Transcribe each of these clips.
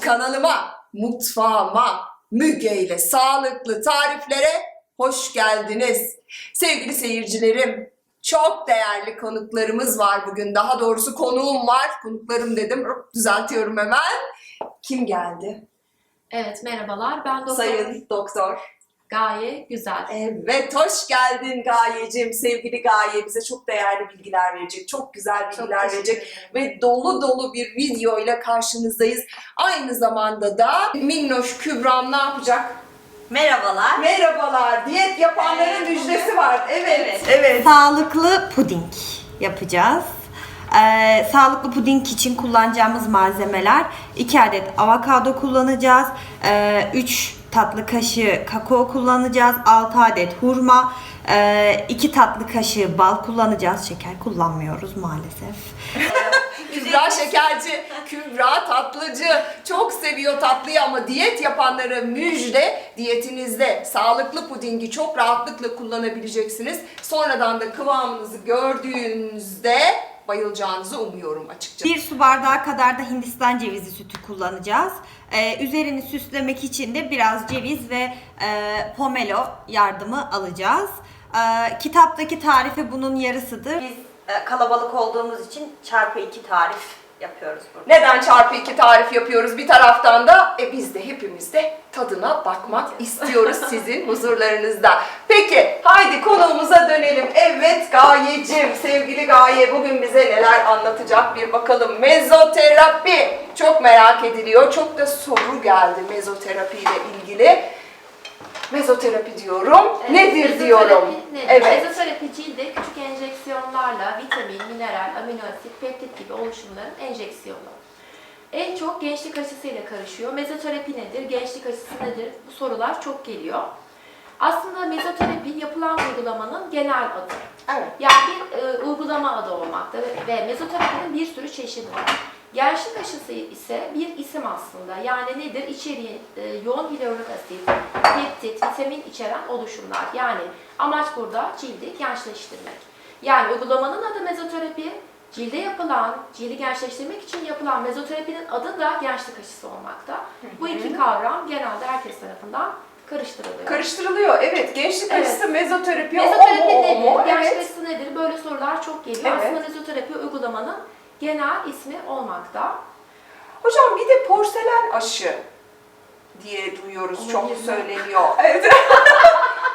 Kanalıma, mutfağıma, Müge ile sağlıklı tariflere hoş geldiniz. Sevgili seyircilerim, çok değerli konuklarımız var bugün. Daha doğrusu konuğum var. Konuklarım dedim. Düzeltiyorum hemen. Kim geldi? Evet merhabalar ben Doktor Sayın Doktor. Gaye Güzel. Evet, hoş geldin Gayecim. Sevgili Gaye bize çok değerli bilgiler verecek. Çok güzel Çok bilgiler teşekkür verecek. ve dolu dolu bir video ile karşınızdayız. Aynı zamanda da Minnoş Kübram ne yapacak? Merhabalar. Merhabalar. Diyet yapanların Evet, müjdesi var. Evet. Evet. Evet. Sağlıklı puding yapacağız. Ee, sağlıklı puding için kullanacağımız malzemeler 2 adet avokado kullanacağız. 3 tatlı kaşığı kakao kullanacağız. 6 adet hurma. 2 tatlı kaşığı bal kullanacağız. Şeker kullanmıyoruz maalesef. Kübra şekerci, Kübra tatlıcı. Çok seviyor tatlıyı ama diyet yapanlara müjde. Diyetinizde sağlıklı pudingi çok rahatlıkla kullanabileceksiniz. Sonradan da kıvamınızı gördüğünüzde bayılacağınızı umuyorum açıkçası. 1 su bardağı kadar da Hindistan cevizi sütü kullanacağız. Ee, üzerini süslemek için de biraz ceviz ve e, pomelo yardımı alacağız. Ee, kitaptaki tarifi bunun yarısıdır. Biz e, kalabalık olduğumuz için çarpı 2 tarif yapıyoruz burada. Neden çarpı iki tarif yapıyoruz? Bir taraftan da e, biz de hepimiz de tadına bakmak istiyoruz sizin huzurlarınızda. Peki haydi konuğumuza dönelim. Evet Gayecim, sevgili Gaye bugün bize neler anlatacak bir bakalım. Mezoterapi çok merak ediliyor. Çok da soru geldi mezoterapi ile ilgili. Mezoterapi diyorum. Evet, nedir mezoterapi diyorum. Nedir? Evet. Mezoterapi cilde küçük enjeksiyonlarla vitamin, mineral, amino asit, peptit gibi oluşumların enjeksiyonu. En çok gençlik aşısıyla karışıyor. Mezoterapi nedir? Gençlik aşısı nedir? Bu sorular çok geliyor. Aslında mezoterapi yapılan uygulamanın genel adı. Evet. Yani bir e, uygulama adı olmakta ve, mezoterapinin bir sürü çeşidi var. Gençlik aşısı ise bir isim aslında. Yani nedir? İçeriği e, yoğun hyaluronik asit, peptit, vitamin içeren oluşumlar. Yani amaç burada cildi gençleştirmek. Yani uygulamanın adı mezoterapi, cilde yapılan, cildi gençleştirmek için yapılan mezoterapinin adı da gençlik aşısı olmakta. Bu iki kavram genelde herkes tarafından karıştırılıyor. Karıştırılıyor. Evet. Gençlik Evet. aşısı mezoterapi. o Mezoterapi mu, o nedir? mu? Gençlik Evet. aşısı nedir? Böyle sorular çok geliyor. Evet. Aslında mezoterapi uygulamanın genel ismi olmakta. Hocam bir de porselen aşı diye duyuyoruz. Olabilir Çok mi? söyleniyor. Evet.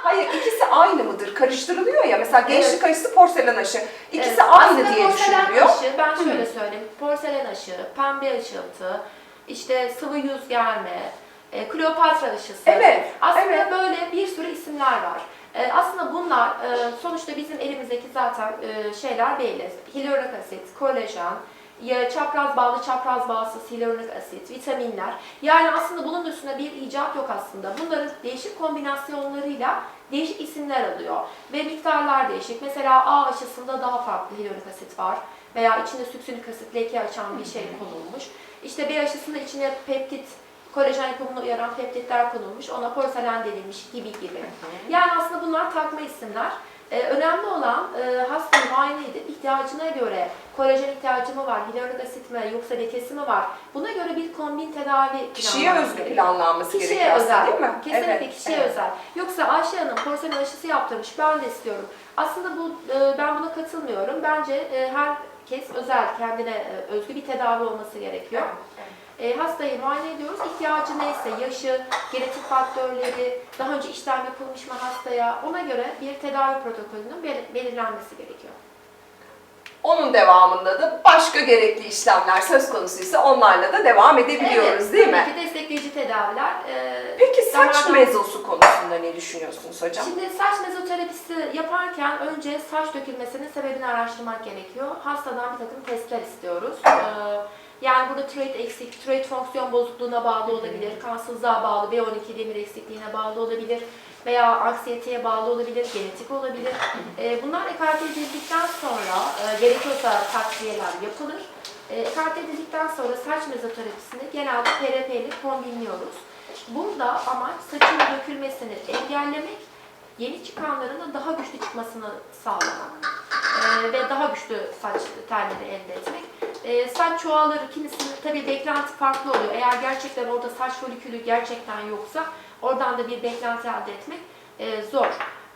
Hayır ikisi aynı mıdır? Karıştırılıyor ya. Mesela gençlik aşısı porselen aşı. İkisi Evet, aynı aslında diye porselen düşünülüyor. aşı, ben şöyle söyleyeyim. Porselen aşı, pembe ışıltı, işte sıvı yüz germe, e, Kleopatra aşısı. Evet, Aslında evet. böyle bir sürü isimler var. E, aslında bunlar e, sonuçta bizim elimizdeki zaten e, şeyler belli. Hyaluronik asit, kolajen, ya çapraz bağlı, çapraz bağımsız hyaluronik asit, vitaminler. Yani aslında bunun üstüne bir icat yok aslında. Bunların değişik kombinasyonlarıyla değişik isimler alıyor. Ve miktarlar değişik. Mesela A aşısında daha farklı hyaluronik asit var. Veya içinde süksinik asit leke açan bir şey konulmuş. İşte B aşısında içine peptit, kolajen yapımına uyaran peptitler konulmuş. Ona porselen denilmiş gibi gibi. Yani aslında bunlar takma isimler. Ee, önemli olan e, hastanın muayene edip ihtiyacına göre kolajen ihtiyacı mı var, hyaluronik asit mi yoksa lekesi mi var? Buna göre bir kombin tedavi Kişiye özgü gerekiyor. planlanması Kişiye gerekiyor aslında özel. değil mi? Kesinlikle Evet, kişiye evet. özel. Yoksa Ayşe Hanım porselen aşısı yaptırmış, ben de istiyorum. Aslında bu e, ben buna katılmıyorum. Bence e, herkes özel, kendine e, özgü bir tedavi olması gerekiyor. E, hastayı muayene ediyoruz. İhtiyacı neyse, yaşı, genetik faktörleri, daha önce işlem yapılmış mı hastaya, ona göre bir tedavi protokolünün bel- belirlenmesi gerekiyor. Onun devamında da başka gerekli işlemler söz konusuysa onlarla da devam edebiliyoruz Evet, değil mi? Ki destekleyici tedaviler. e, Peki saç damardan- mezosu konusunda ne düşünüyorsunuz hocam? Şimdi saç mezoterapisi yaparken önce saç dökülmesinin sebebini araştırmak gerekiyor. Hastadan bir takım testler istiyoruz. Ee, yani burada tiroid eksik, tiroid fonksiyon bozukluğuna bağlı olabilir, kansızlığa bağlı, B12 demir eksikliğine bağlı olabilir veya anksiyeteye bağlı olabilir, genetik olabilir. Ee, bunlar ekarte edildikten sonra e, gerekiyorsa takviyeler yapılır. E, ekarte edildikten sonra saç mezoterapisini genelde PRP ile kombinliyoruz. Burada amaç saçın dökülmesini engellemek, yeni çıkanların da daha güçlü çıkmasını sağlamak Ee, ve daha güçlü saç telleri elde etmek. E, saç çoğalır, kimisinin tabii beklenti farklı oluyor. Eğer gerçekten orada saç folikülü gerçekten yoksa oradan da bir beklenti elde etmek e, zor.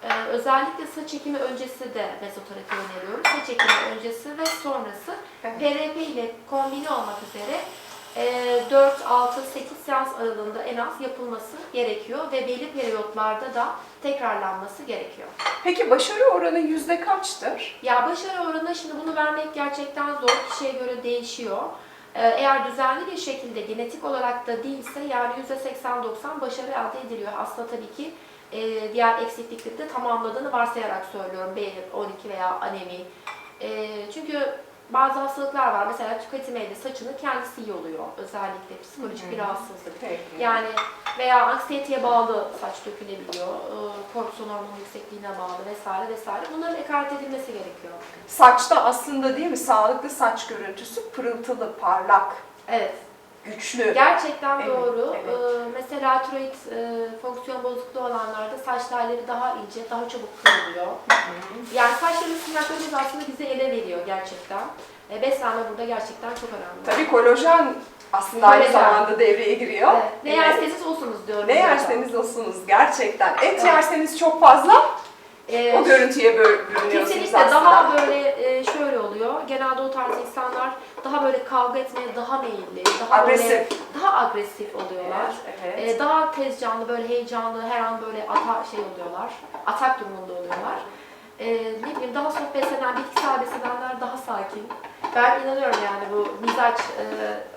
E, özellikle saç ekimi öncesi de mezoterapi öneriyorum. Saç ekimi öncesi ve sonrası Evet. PRP ile kombine olmak üzere 4, 6, 8 seans aralığında en az yapılması gerekiyor ve belli periyotlarda da tekrarlanması gerekiyor. Peki başarı oranı yüzde kaçtır? Ya başarı oranı şimdi bunu vermek gerçekten zor. Kişiye göre değişiyor. Ee, Eğer düzenli bir şekilde genetik olarak da değilse yani %80-90 başarı elde ediliyor. Aslında tabii ki e, diğer eksiklikleri de tamamladığını varsayarak söylüyorum. B12 veya anemi. E, çünkü bazı hastalıklar var. Mesela tüketim evde saçını kendisi yoluyor. Özellikle psikolojik bir rahatsızlık. Peki. Yani veya anksiyeteye bağlı saç dökülebiliyor, e, kortizon hormonu yüksekliğine bağlı vesaire vesaire. Bunların ekaret edilmesi gerekiyor. Saçta aslında değil mi sağlıklı saç görüntüsü pırıltılı, parlak, Evet, güçlü. gerçekten Evet, doğru. evet. E, mesela tiroid e, fonksiyon bozukluğu olanlarda saç telleri daha ince, daha çabuk kırılıyor. Yani saçların sıcaklığı aslında bize ele veriyor gerçekten. E, beslenme burada gerçekten çok önemli. Tabii kolajen aslında aynı Kolajen. zamanda devreye giriyor. Evet, ne Evet. yerseniz olsunuz diyorum. Ne zaten. yerseniz olsunuz gerçekten. Et Evet. yerseniz çok fazla E, o görüntüye bürünüyorsunuz Kesinlikle aslında. daha böyle e, şöyle oluyor. Genelde o tarz insanlar daha böyle kavga etmeye daha meyilli, daha böyle Agresif. daha agresif oluyorlar. Evet, evet. E, daha tez canlı, böyle heyecanlı, her an böyle ata şey oluyorlar. Atak durumunda oluyorlar. E, ne bileyim daha soft beslenen, bitkisel beslenenler daha sakin. Ben inanıyorum yani bu mizaç e,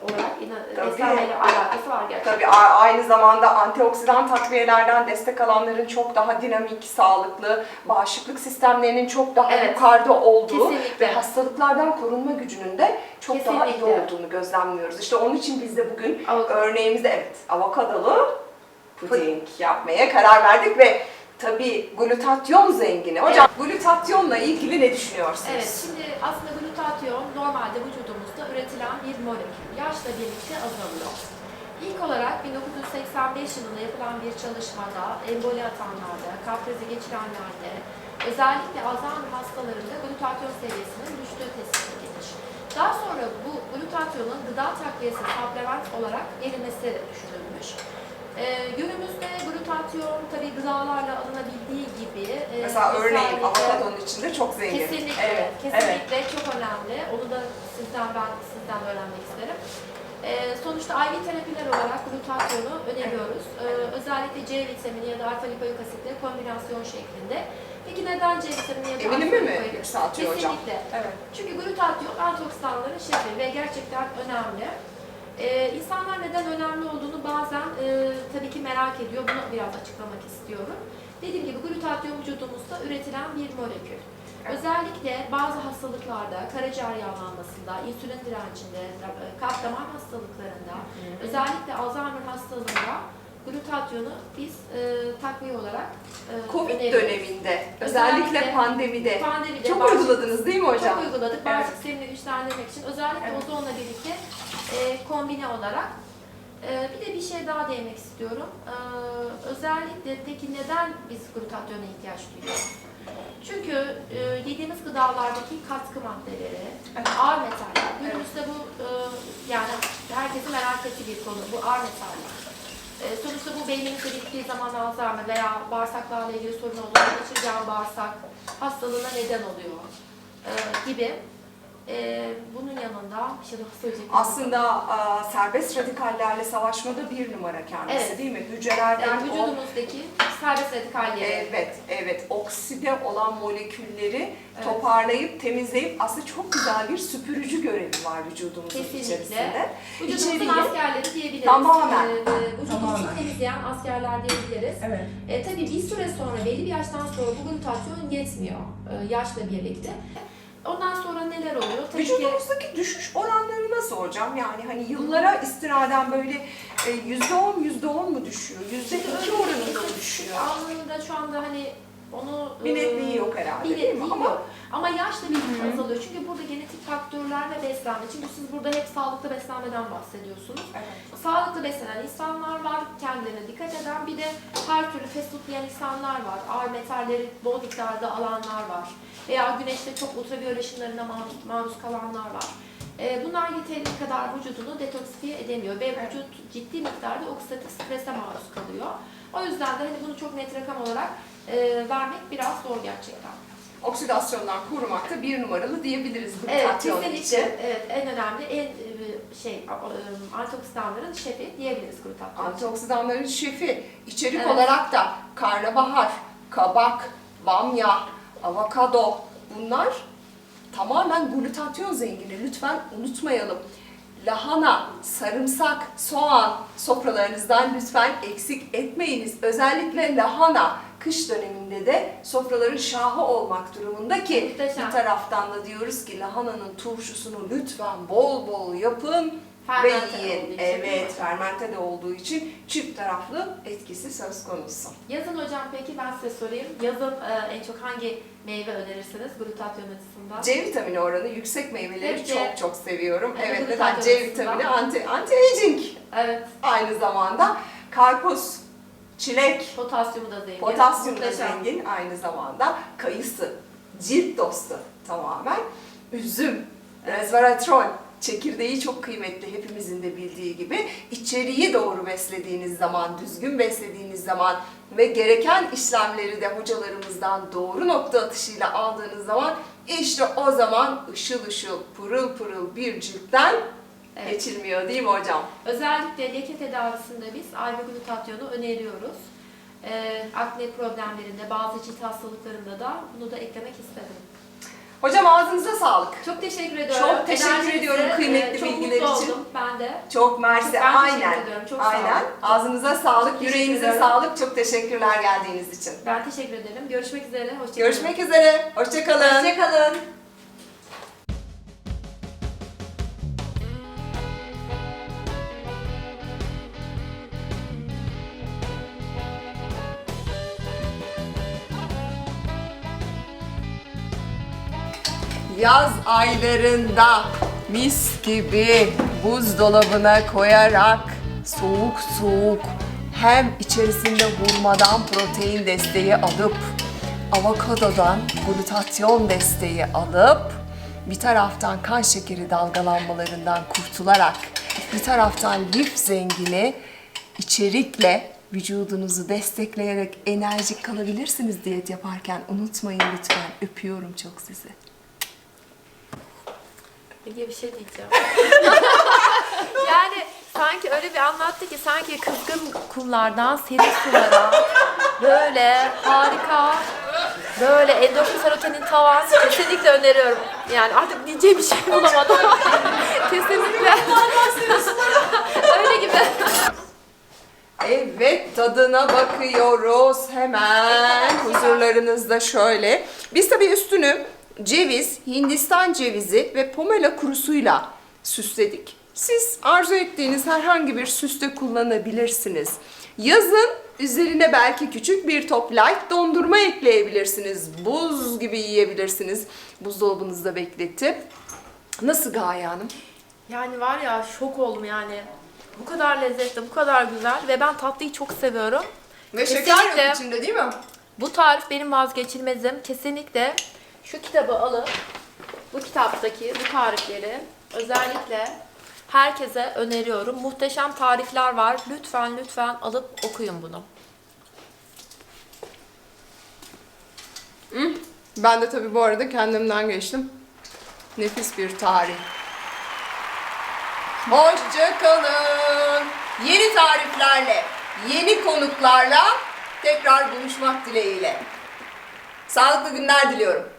olarak inan, Tabii. beslenmeyle alakası var gerçekten. Tabii a- aynı zamanda antioksidan takviyelerden destek alanların çok daha dinamik, sağlıklı, bağışıklık sistemlerinin çok daha Evet. yukarıda olduğu Kesinlikle. ve hastalıklardan korunma gücünün de çok daha iyi Kesinlikle. olduğunu gözlemliyoruz. İşte onun için biz de bugün Avokado. örneğimizde evet avokadolu puding yapmaya karar verdik ve tabii glutatyon zengini. Hocam glutatyonla ilgili ne düşünüyorsunuz? Evet, şimdi aslında glutatyon normalde vücudumuzda üretilen bir molekül. Yaşla birlikte azalıyor. İlk olarak 1985 yılında yapılan bir çalışmada emboli atanlarda, kalp krizi geçirenlerde, özellikle Alzheimer hastalarında glutatyon seviyesinin düştüğü tespit edilmiş. Daha sonra bu glutatyonun gıda takviyesi supplement olarak verilmesi düşünülmüş. Ee, günümüzde glutatyon tabii gıdalarla alınabildiği gibi e, Mesela örneğin avokadonun içinde çok zengin. Kesinlikle, Evet, evet. kesinlikle çok önemli. Onu da sizden ben sizden de öğrenmek isterim. Ee, sonuçta IV terapiler olarak glutatyonu öneriyoruz. Ee, özellikle C vitamini ya da alfa lipoik asitle kombinasyon şeklinde. Peki neden C vitamini ya da Eminimi alfa mi lipoik- yükseltiyor hocam? Kesinlikle. Evet. Çünkü glutatyon antioksidanların şefi ve gerçekten önemli. Ee, insanlar neden önemli olduğunu bazen e, tabii ki merak ediyor. Bunu biraz açıklamak istiyorum. Dediğim gibi glutatyon vücudumuzda üretilen bir molekül. Özellikle bazı hastalıklarda, karaciğer yağlanmasında, insülin direncinde, e, kalp damar hastalıklarında, özellikle Alzheimer hastalığında glutatyonu biz e, takviye olarak e, Covid öneriyoruz. döneminde, özellikle pandemide Pandemide çok bağışıklık- uyguladınız değil mi hocam? çok uyguladık. Evet. Bağışıklık sistemini güçlendirmek için özellikle Evet. ozonla birlikte e, kombine olarak. E, bir de bir şey daha değinmek istiyorum. E, özellikle peki neden biz glutatyona ihtiyaç duyuyoruz? Çünkü e, yediğimiz gıdalardaki katkı maddeleri, Evet. ağır metaller. Günümüzde bu e, yani herkesin merak ettiği bir konu. Bu ağır metaller. E, sonuçta bu beynimizde bittiği zaman Alzheimer veya bağırsaklarla ilgili sorun olduğunda geçirgen bağırsak hastalığına neden oluyor e, gibi. E, bunun yanında bir şey daha söyleyecektim. Aslında a, serbest radikallerle savaşmada bir numara kendisi Evet. değil mi? Hücrelerden yani o vücudumuzdaki serbest radikalleri. Evet, evet. Okside olan molekülleri Evet. toparlayıp, temizleyip aslında çok güzel bir süpürücü görevi var vücudumuzun Kesinlikle. içerisinde. Vücudumuzun İçeriği- askerleri diyebiliriz. Tamamen. E, e, vücudumuzu Tamamen. temizleyen askerler diyebiliriz. Evet. E, tabii bir süre sonra, belli bir yaştan sonra bu glutatyon yetmiyor e, yaşla birlikte. Ondan sonra neler oluyor? Tabii ki Vücudumuzdaki düşüş oranları nasıl hocam? Yani hani yıllara istinaden böyle e, yüzde on, yüzde on mu düşüyor? Yüzde iki oranında düşüyor? Anlamında şu anda hani onu Bir e, netliği yok herhalde bir değil mi? netliği Ama yok. Ama yaşla birlikte azalıyor. Çünkü burada genetik faktörler ve beslenme. Çünkü siz burada hep sağlıklı beslenmeden bahsediyorsunuz. Evet. Sağlıklı beslenen insanlar var, kendilerine dikkat eden. Bir de her türlü fast food yiyen insanlar var. Ağır metalleri bol miktarda alanlar var. Veya güneşte çok ultraviyole ışınlarına maruz, maruz kalanlar var. Bunlar yeteri kadar vücudunu detoksifiye edemiyor ve vücut ciddi miktarda oksidatif strese maruz kalıyor. O yüzden de hani bunu çok net rakam olarak e, vermek biraz zor gerçekten. Oksidasyondan korumakta bir numaralı diyebiliriz Evet, glutatyon kesinlikle. için. Evet, en önemli, en e, şey, e, antioksidanların şefi diyebiliriz glutatyon. Antioksidanların şefi. İçerik Evet. olarak da karnabahar, kabak, bamya, avokado bunlar tamamen glutatyon zengini. Lütfen unutmayalım. Lahana, sarımsak, soğan sofralarınızdan lütfen eksik etmeyiniz. Özellikle lahana kış döneminde de sofraların şahı olmak durumunda ki Muhteşem. bir taraftan da diyoruz ki lahananın turşusunu lütfen bol bol yapın Fermente ve yiyin. için? Evet, fermente de olduğu için çift taraflı etkisi söz konusu. Yazın hocam peki ben size sorayım. Yazın e, en çok hangi meyve önerirsiniz glutatyon açısından? C vitamini oranı yüksek meyveleri Hep çok çok seviyorum. Evet, Evet, neden C vitamini anti anti aging Evet, aynı zamanda karpuz, çilek, potasyumu da zengin. potasyum da Muhteşem. zengin aynı zamanda kayısı, cilt dostu tamamen. Üzüm, resveratrol, çekirdeği çok kıymetli hepimizin de bildiği gibi. İçeriği doğru beslediğiniz zaman, düzgün beslediğiniz zaman ve gereken işlemleri de hocalarımızdan doğru nokta atışıyla aldığınız zaman işte o zaman ışıl ışıl, pırıl pırıl bir ciltten Evet. geçilmiyor değil mi hocam? Özellikle leke tedavisinde biz alfa-glutatyonu öneriyoruz. Ee, akne problemlerinde, bazı cilt hastalıklarında da bunu da eklemek istedim. Hocam ağzınıza sağlık. Çok teşekkür ediyorum. Çok teşekkür Enerjinize, ediyorum kıymetli e, çok bilgiler mutlu için. oldum ben de. Çok mersi. Ben teşekkür Aynen. ediyorum. Çok sağ olun. Aynen. Ağzınıza sağlık, Teşekkür yüreğinize ederim. sağlık. Çok teşekkürler geldiğiniz için. Ben teşekkür ederim. Görüşmek üzere. Hoşçakalın. Görüşmek üzere. Hoşçakalın. Hoşçakalın. Yaz aylarında mis gibi buzdolabına koyarak soğuk soğuk hem içerisinde hurmadan protein desteği alıp avokadodan glutatyon desteği alıp bir taraftan kan şekeri dalgalanmalarından kurtularak bir taraftan lif zengini içerikle vücudunuzu destekleyerek enerjik kalabilirsiniz diyet yaparken. Unutmayın lütfen. Öpüyorum çok sizi. Ege bir şey diyeceğim. yani sanki öyle bir anlattı ki sanki kızgın kumlardan serin sulara böyle harika böyle endorfin serotonin tavan kesinlikle öneriyorum. Yani artık diyeceğim bir şey bulamadım. kesinlikle. öyle gibi. Evet tadına bakıyoruz hemen huzurlarınızda şöyle. Biz tabii üstünü ceviz, Hindistan cevizi ve pomelo kurusuyla süsledik. Siz arzu ettiğiniz herhangi bir süste kullanabilirsiniz. Yazın üzerine belki küçük bir top light dondurma ekleyebilirsiniz. Buz gibi yiyebilirsiniz. Buzdolabınızda bekletip. Nasıl Gaye Hanım? Yani var ya şok oldum yani. Bu kadar lezzetli, bu kadar güzel ve ben tatlıyı çok seviyorum. Ve şeker yok yok içinde değil mi? Bu tarif benim vazgeçilmezim. Kesinlikle şu kitabı alıp bu kitaptaki bu tarifleri özellikle herkese öneriyorum. Muhteşem tarifler var. Lütfen lütfen alıp okuyun bunu. Ben de tabii bu arada kendimden geçtim. Nefis bir tarih. Hoşçakalın. Yeni tariflerle, yeni konuklarla tekrar buluşmak dileğiyle. Sağlıklı günler diliyorum.